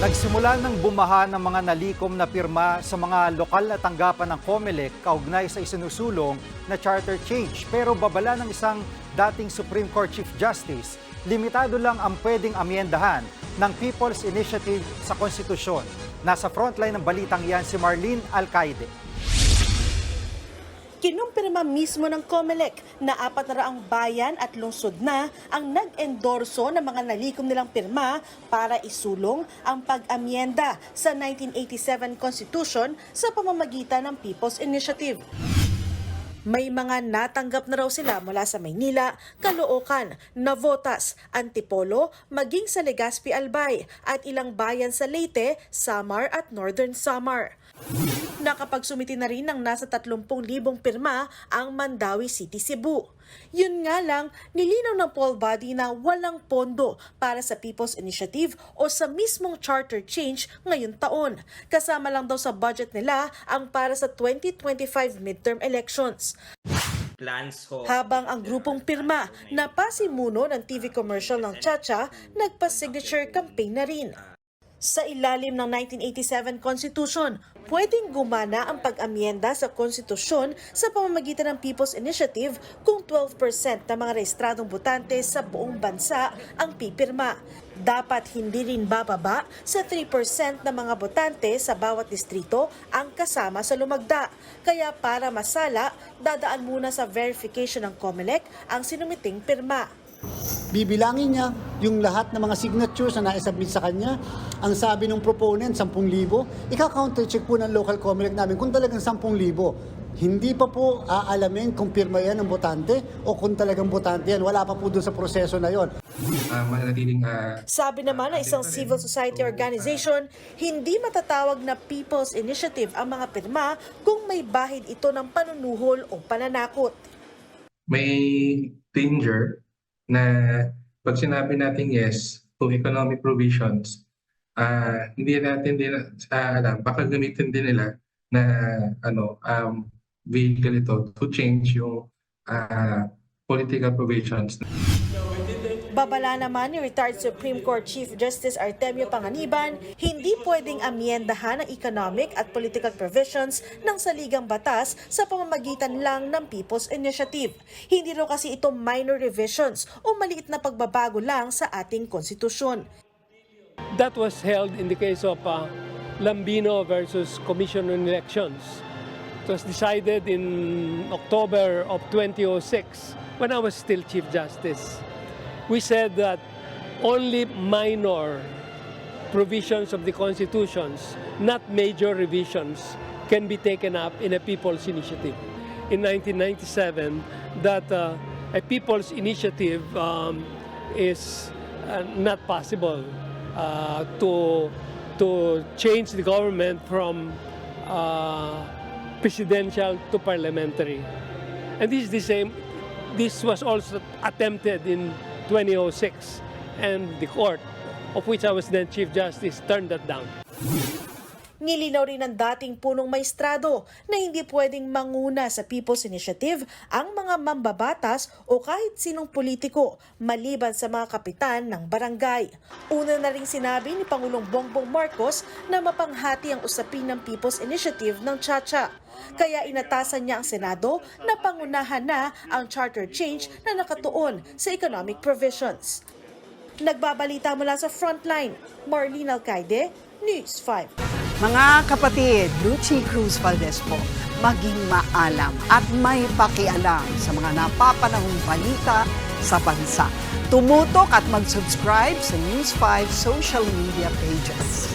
Nagsimula ng bumaha ng mga nalikom na pirma sa mga lokal na tanggapan ng COMELEC kaugnay sa isinusulong na charter change. Pero babala ng isang dating Supreme Court Chief Justice, limitado lang ang pwedeng amyendahan ng People's Initiative sa konstitusyon. Nasa frontline ng balitang yan si Marlene Alcaide. Kinumpirma mismo ng COMELEC na apat na raang bayan at lungsod na ang nag-endorso ng mga nalikom nilang pirma para isulong ang pag-amyenda sa 1987 Constitution sa pamamagitan ng People's Initiative. May mga natanggap na raw sila mula sa Maynila, Caloocan, Navotas, Antipolo, maging sa Legazpi Albay at ilang bayan sa Leyte, Samar at Northern Samar. Nakapagsumiti na rin ng nasa 30,000 pirma ang Mandawi City, Cebu. Yun nga lang, nilinaw ng poll body na walang pondo para sa People's Initiative o sa mismong charter change ngayon taon. Kasama lang daw sa budget nila ang para sa 2025 midterm elections. plans ho. Habang ang grupong pirma na pasimuno ng TV commercial ng Chacha, nagpa-signature campaign na rin. Sa ilalim ng 1987 Constitution, pwedeng gumana ang pag-amyenda sa konstitusyon sa pamamagitan ng People's Initiative kung 12% ng mga rehistradong botante sa buong bansa ang pipirma. Dapat hindi rin bababa sa 3% ng mga botante sa bawat distrito ang kasama sa lumagda. Kaya para masala, dadaan muna sa verification ng COMELEC ang sinumiting pirma. Bibilangin niya yung lahat ng mga signatures na naisubmit sa kanya. Ang sabi ng proponent, 10,000. Ika-counter-check po ng local COMELEC namin kung talagang 10,000. Hindi pa po aalamin kung pirma yan ng botante o kung talagang botante yan. Wala pa po doon sa proseso na yon. uh, manatiling uh, Sabi naman ng isang civil society organization, hindi matatawag na People's Initiative ang mga pirma kung may bahid ito ng panunuhol o pananakot. may danger na pag sinabi natin yes to economic provisions, ah hindi natin din uh, alam, baka gamitin din nila na ano um, vehicle ito to change yung ah, political provisions. Babala naman ni retired Supreme Court Chief Justice Artemio Panganiban, hindi pwedeng amyendahan ang economic at political provisions ng saligang batas sa pamamagitan lang ng People's Initiative. Hindi raw kasi ito minor revisions o maliit na pagbabago lang sa ating konstitusyon. That was held in the case of uh, Lambino versus Commission on Elections. It was decided in October of 2006 when I was still Chief Justice. We said that only minor provisions of the constitutions, not major revisions, can be taken up in a people's initiative. In 1997, that uh, a people's initiative um, is uh, not possible uh, to to change the government from uh, presidential to parliamentary. And this is the same. This was also attempted in 2006, and the court, of which I was then Chief Justice, turned that down. Nilinaw rin ng dating punong maestrado na hindi pwedeng manguna sa People's Initiative ang mga mambabatas o kahit sinong politiko maliban sa mga kapitan ng barangay. Una na rin sinabi ni Pangulong Bongbong Marcos na mapanghati ang usapin ng People's Initiative ng Chacha. Kaya inatasan niya ang Senado na pangunahan na ang charter change na nakatuon sa economic provisions. Nagbabalita mula sa Frontline, Marlene Alcaide, News 5. Mga kapatid, Lucy Cruz Valdez po, maging maalam at may pakialam sa mga napapanahong balita sa bansa. Tumutok at mag-subscribe sa News 5 social media pages.